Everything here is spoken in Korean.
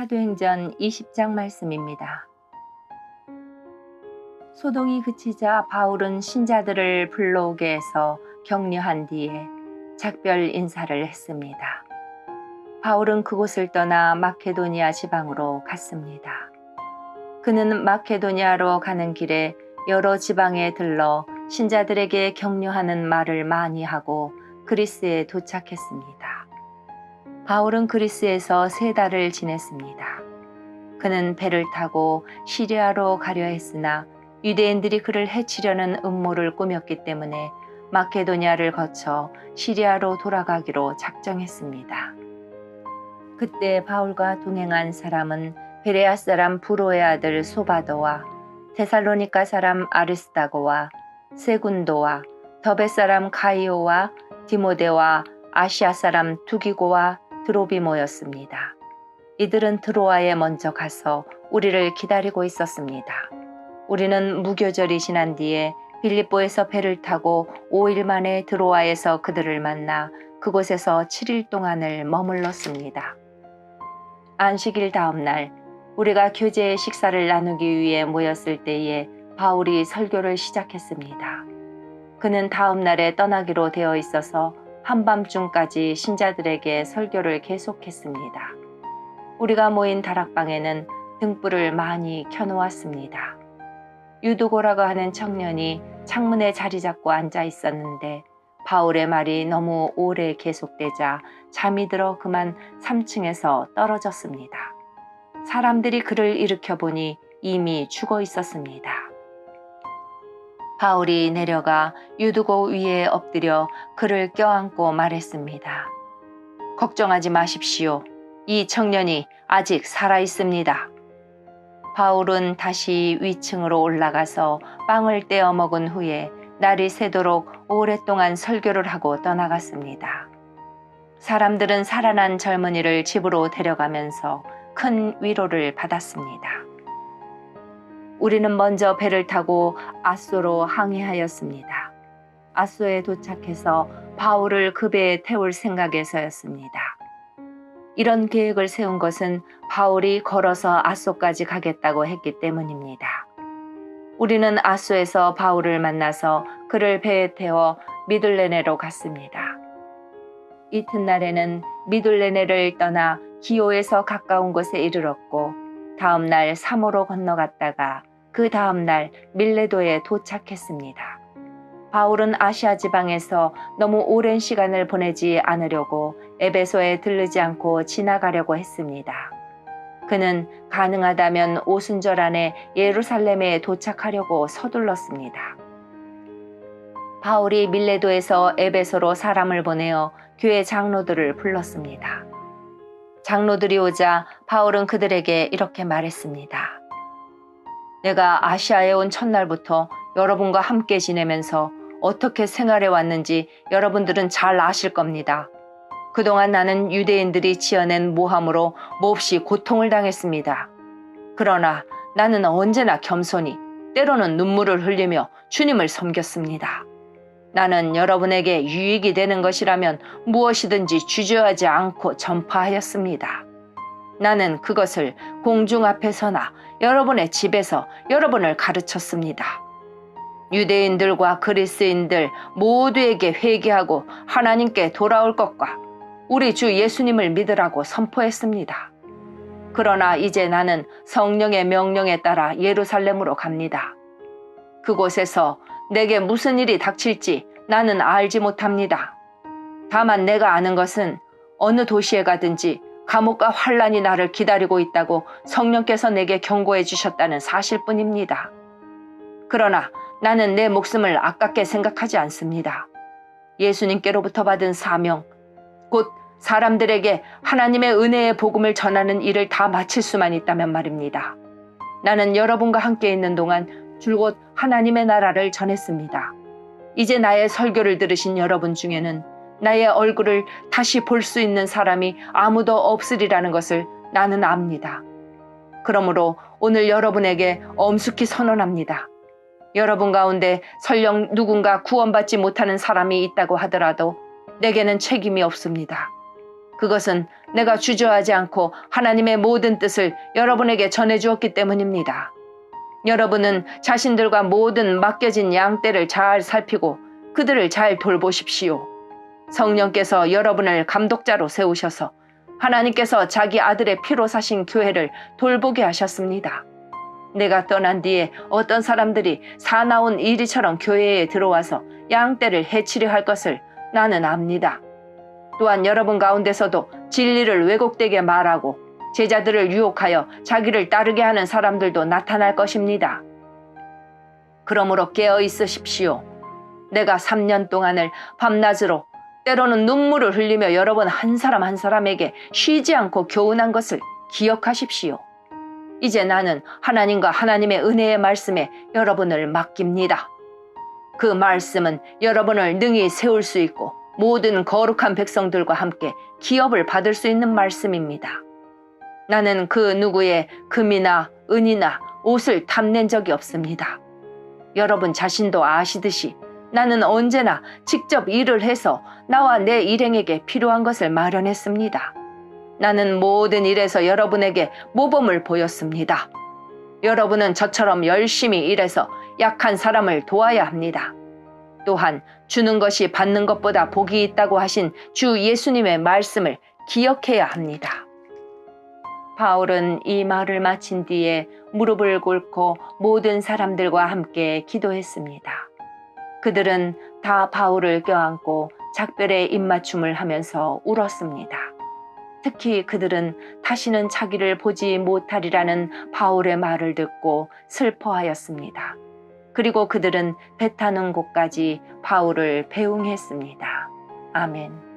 사도행전 20장 말씀입니다. 소동이 그치자 바울은 신자들을 불러오게 해서 격려한 뒤에 작별 인사를 했습니다. 바울은 그곳을 떠나 마케도니아 지방으로 갔습니다. 그는 마케도니아로 가는 길에 여러 지방에 들러 신자들에게 격려하는 말을 많이 하고 그리스에 도착했습니다. 바울은 그리스에서 세 달을 지냈습니다. 그는 배를 타고 시리아로 가려 했으나 유대인들이 그를 해치려는 음모를 꾸몄기 때문에 마케도니아를 거쳐 시리아로 돌아가기로 작정했습니다. 그때 바울과 동행한 사람은 베레아 사람 부로의 아들 소바도와 데살로니가 사람 아리스다고와 세군도와 더베 사람 가이오와 디모데와 아시아 사람 두기고와 드로비모였습니다. 이들은 드로아에 먼저 가서 우리를 기다리고 있었습니다. 우리는 무교절이 지난 뒤에 빌립보에서 배를 타고 5일 만에 드로아에서 그들을 만나 그곳에서 7일 동안을 머물렀습니다. 안식일 다음 날 우리가 교제의 식사를 나누기 위해 모였을 때에 바울이 설교를 시작했습니다. 그는 다음 날에 떠나기로 되어 있어서 한밤중까지 신자들에게 설교를 계속했습니다. 우리가 모인 다락방에는 등불을 많이 켜놓았습니다. 유두고라고 하는 청년이 창문에 자리 잡고 앉아 있었는데 바울의 말이 너무 오래 계속되자 잠이 들어 그만 3층에서 떨어졌습니다. 사람들이 그를 일으켜 보니 이미 죽어 있었습니다. 바울이 내려가 유두고 위에 엎드려 그를 껴안고 말했습니다. 걱정하지 마십시오. 이 청년이 아직 살아 있습니다. 바울은 다시 위층으로 올라가서 빵을 떼어 먹은 후에 날이 새도록 오랫동안 설교를 하고 떠나갔습니다. 사람들은 살아난 젊은이를 집으로 데려가면서 큰 위로를 받았습니다. 우리는 먼저 배를 타고 아소로 항해하였습니다. 아소에 도착해서 바울을 그 배에 태울 생각에서였습니다. 이런 계획을 세운 것은 바울이 걸어서 아소까지 가겠다고 했기 때문입니다. 우리는 아소에서 바울을 만나서 그를 배에 태워 미둘레네로 갔습니다. 이튿날에는 미둘레네를 떠나 기오에서 가까운 곳에 이르렀고 다음 날 사모로 건너갔다가 그 다음 날 밀레도에 도착했습니다. 바울은 아시아 지방에서 너무 오랜 시간을 보내지 않으려고 에베소에 들르지 않고 지나가려고 했습니다. 그는 가능하다면 오순절 안에 예루살렘에 도착하려고 서둘렀습니다. 바울이 밀레도에서 에베소로 사람을 보내어 교회 장로들을 불렀습니다. 장로들이 오자 바울은 그들에게 이렇게 말했습니다. 내가 아시아에 온 첫날부터 여러분과 함께 지내면서 어떻게 생활해 왔는지 여러분들은 잘 아실 겁니다. 그동안 나는 유대인들이 지어낸 모함으로 몹시 고통을 당했습니다. 그러나 나는 언제나 겸손히 때로는 눈물을 흘리며 주님을 섬겼습니다. 나는 여러분에게 유익이 되는 것이라면 무엇이든지 주저하지 않고 전파하였습니다. 나는 그것을 공중 앞에 서나 여러분의 집에서 여러분을 가르쳤습니다. 유대인들과 그리스인들 모두에게 회개하고 하나님께 돌아올 것과 우리 주 예수님을 믿으라고 선포했습니다. 그러나 이제 나는 성령의 명령에 따라 예루살렘으로 갑니다. 그곳에서 내게 무슨 일이 닥칠지 나는 알지 못합니다. 다만 내가 아는 것은 어느 도시에 가든지 감옥과 환란이 나를 기다리고 있다고 성령께서 내게 경고해 주셨다는 사실뿐입니다. 그러나 나는 내 목숨을 아깝게 생각하지 않습니다. 예수님께로부터 받은 사명, 곧 사람들에게 하나님의 은혜의 복음을 전하는 일을 다 마칠 수만 있다면 말입니다. 나는 여러분과 함께 있는 동안 줄곧 하나님의 나라를 전했습니다. 이제 나의 설교를 들으신 여러분 중에는 나의 얼굴을 다시 볼 수 있는 사람이 아무도 없으리라는 것을 나는 압니다. 그러므로 오늘 여러분에게 엄숙히 선언합니다. 여러분 가운데 설령 누군가 구원받지 못하는 사람이 있다고 하더라도 내게는 책임이 없습니다. 그것은 내가 주저하지 않고 하나님의 모든 뜻을 여러분에게 전해주었기 때문입니다. 여러분은 자신들과 모든 맡겨진 양떼를 잘 살피고 그들을 잘 돌보십시오. 성령께서 여러분을 감독자로 세우셔서 하나님께서 자기 아들의 피로 사신 교회를 돌보게 하셨습니다. 내가 떠난 뒤에 어떤 사람들이 사나운 이리처럼 교회에 들어와서 양떼를 해치려 할 것을 나는 압니다. 또한 여러분 가운데서도 진리를 왜곡되게 말하고 제자들을 유혹하여 자기를 따르게 하는 사람들도 나타날 것입니다. 그러므로 깨어 있으십시오. 내가 3년 동안을 밤낮으로 때로는 눈물을 흘리며 여러분 한 사람 한 사람에게 쉬지 않고 교훈한 것을 기억하십시오. 이제 나는 하나님과 하나님의 은혜의 말씀에 여러분을 맡깁니다. 그 말씀은 여러분을 능히 세울 수 있고 모든 거룩한 백성들과 함께 기업을 받을 수 있는 말씀입니다. 나는 그 누구의 금이나 은이나 옷을 탐낸 적이 없습니다. 여러분 자신도 아시듯이 나는 언제나 직접 일을 해서 나와 내 일행에게 필요한 것을 마련했습니다. 나는 모든 일에서 여러분에게 모범을 보였습니다. 여러분은 저처럼 열심히 일해서 약한 사람을 도와야 합니다. 또한 주는 것이 받는 것보다 복이 있다고 하신 주 예수님의 말씀을 기억해야 합니다. 바울은 이 말을 마친 뒤에 무릎을 꿇고 모든 사람들과 함께 기도했습니다. 그들은 다 바울을 껴안고 작별의 입맞춤을 하면서 울었습니다. 특히 그들은 다시는 자기를 보지 못하리라는 바울의 말을 듣고 슬퍼하였습니다. 그리고 그들은 배 타는 곳까지 바울을 배웅했습니다. 아멘.